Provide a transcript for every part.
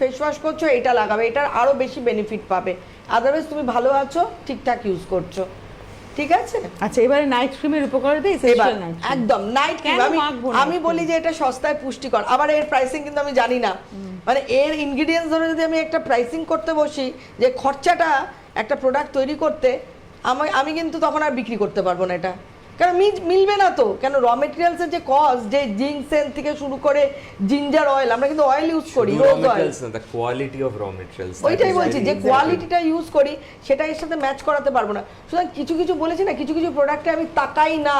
Face wash করছ এটা লাগাবে এটার আরও বেশি বেনিফিট পাবে। আদারওয়াইজ তুমি ভালো আছো ঠিকঠাক ইউজ করছ। ঠিক আছে? আচ্ছা এবারে নাইট ক্রিমের উপকারিতা এবার একদম নাইট কেন আমি আমি বলি যে এটা সস্তায় পুষ্টিকর। আবার এর প্রাইসিং কিন্তু আমি জানি না। মানে এর ইনগ্রিডিয়েন্টস ধরে যদি আমি একটা প্রাইসিং করতে বসি যে খরচাটা একটা প্রোডাক্ট তৈরি করতে আমি আমি কিন্তু তখন আর বিক্রি করতে পারব না এটা। কারণ মিজ মিলবে না তো? কেন র মেটেরিয়ালসের যে কস্ট যে জিঙ্কসেন থেকে শুরু করে জিঞ্জার অয়েল আমরা কিন্তু অয়েল ইউজ করি quality of rose oil raw materials. ওইটাই বলছি যে কোয়ালিটিটা ইউজ করি সেটা এর সাথে ম্যাচ করাতে পারব না। সুতরাং কিছু কিছু বলেছি না কিছু কিছু প্রোডাক্টে আমি তাকাই না।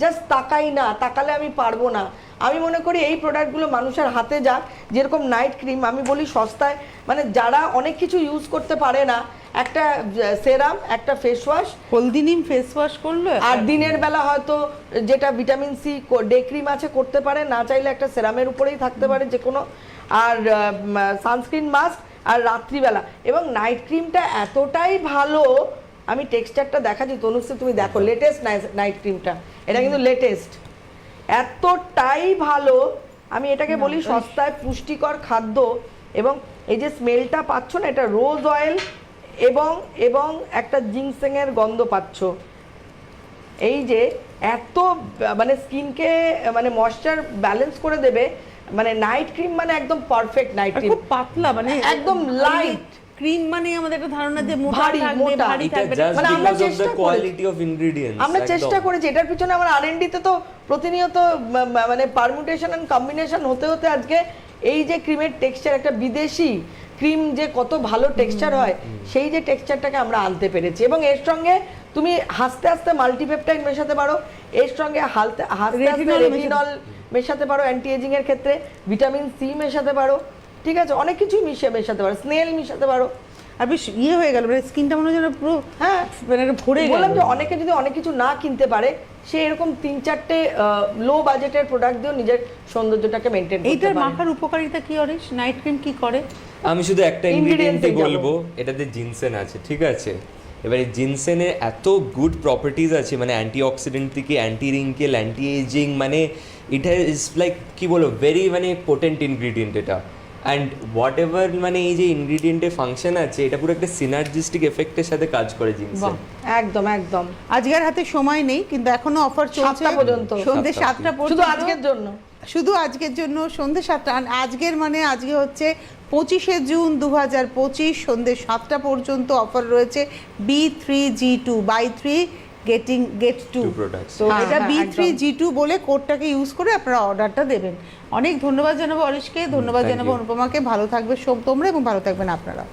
জাস্ট তাকাই না তাকালে আমি পারব না। আমি মনে করি এই প্রোডাক্টগুলো মানুষের হাতে যাক যেরকম নাইট ক্রিম আমি বলি সস্তায় মানে যারা অনেক কিছু ইউজ করতে পারে না একটা সেরাম একটা ফেস ওয়াশ হলদি নিম ফেস ওয়াশ করল আর দিনের বেলা হয়তো যেটা ভিটামিন সি ডে ক্রিম আছে করতে পারে না চাইলে একটা সেরামের উপরেই থাকতে পারে যে কোনো আর সানস্ক্রিন মাস্ক আর রাত্রিবেলা। এবং নাইট ক্রিমটা এতটাই ভালো আমি টেক্সচারটা দেখাচ্ছি তনুশ্রী তুমি দেখো লেটেস্ট নাইট ক্রিমটা এটা কিন্তু লেটেস্ট এতটাই ভালো আমি এটাকে বলি সস্তায় পুষ্টিকর খাদ্য এবং এই যে স্মেলটা পাচ্ছ না এটা রোজ অয়েল এবং এবং একটা জিংসেং এর গন্ধ পাচ্ছ। এই যে এত মানে স্কিনকে মানে ময়শ্চার ব্যালেন্স করে দেবে মানে নাইট ক্রিম মানে একদম পারফেক্ট নাইট ক্রিম খুব পাতলা মানে একদম light। ক্রিম মানে আমাদের একটা ধারণা যে মোটা থাকবে ভারী থাকবে। মানে আমরা চেষ্টা করেছি। quality of আমরা চেষ্টা করেছি এটার পিছনে আমার আর তে তো প্রতিনিয়ত মানে পারমুটেশন এন্ড কম্বিনেশন হতে হতে আজকে এই যে ক্রিমের টেক্সচার একটা বিদেশি ক্রিম যে কত ভালো টেক্সচার হয় সেই যে টেক্সচারটাকে আমরা আনতে পেরেছি। এবং এর সঙ্গে তুমি হাসতে হাসতে মাল্টিপেপটাইড মেশাতে পারো এর সঙ্গে হালতে হাসতে রেটিনল মেশাতে পারো। অ্যান্টি এজিং এর ক্ষেত্রে ভিটামিন সি মেশাতে পারো। ঠিক আছে অনেক কিছুই মিশিয়ে মেশাতে পারো স্নেল মিশাতে পারো। আর বেশ ইয়ে হয়ে গেল মানে স্কিনটা মনে হয় যেন পুরো হ্যাঁ। মানে ভরে বললাম যে অনেকে যদি অনেক কিছু না কিনতে পারে সে এরকম তিন চারটে লো বাজেটের প্রোডাক্ট দিয়েও নিজের সৌন্দর্যটাকে মেনটেন করতে এইটার পারে। মাখার উপকারিতা কি অরিশ নাইট ক্রিম কি করে? আমি শুধু একটা ইনগ্রেডিয়েন্টই বলব এটাতে জিনসেন আছে ঠিক আছে? এবারে জিনসেনের এত গুড প্রপার্টিজ আছে মানে অ্যান্টি অক্সিডেন্ট থেকে অ্যান্টি রিঙ্কেল অ্যান্টি এজিং মানে এটা ইজ লাইক কি বলব ভেরি মানে পোটেন্ট ইনগ্রিডিয়েন্ট এটা। অ্যান্ড হোয়াট এভার মানে এই যে ইনগ্রিডিয়েন্টে ফাংশন আছে এটা পুরো একটা সিনার্জিস্টিক এফেক্টের সাথে কাজ করে জিনসেন একদম একদম। আজকের হাতে সময় নেই কিন্তু এখনও অফার চলছে। পর্যন্ত। সন্ধ্যে সাতটা সাতটা পর্যন্ত। শুধু আজকের জন্য? শুধু আজকের জন্য সন্ধ্যে সাতটা। আজকের মানে আজকে হচ্ছে পঁচিশে জুন দু হাজার পঁচিশ সন্ধ্যে সাতটা পর্যন্ত অফার রয়েছে B three G two buy three getting get two. তো হ্যাঁ, এটা বি থ্রি জি টু বলে কোডটাকে ইউজ করে আপনারা অর্ডারটা দেবেন। অনেক ধন্যবাদ জানাব অরিশকে ধন্যবাদ জানাব. অনুপমাকে। ভালো থাকবে সব তোমরা এবং ভালো থাকবেন আপনারা।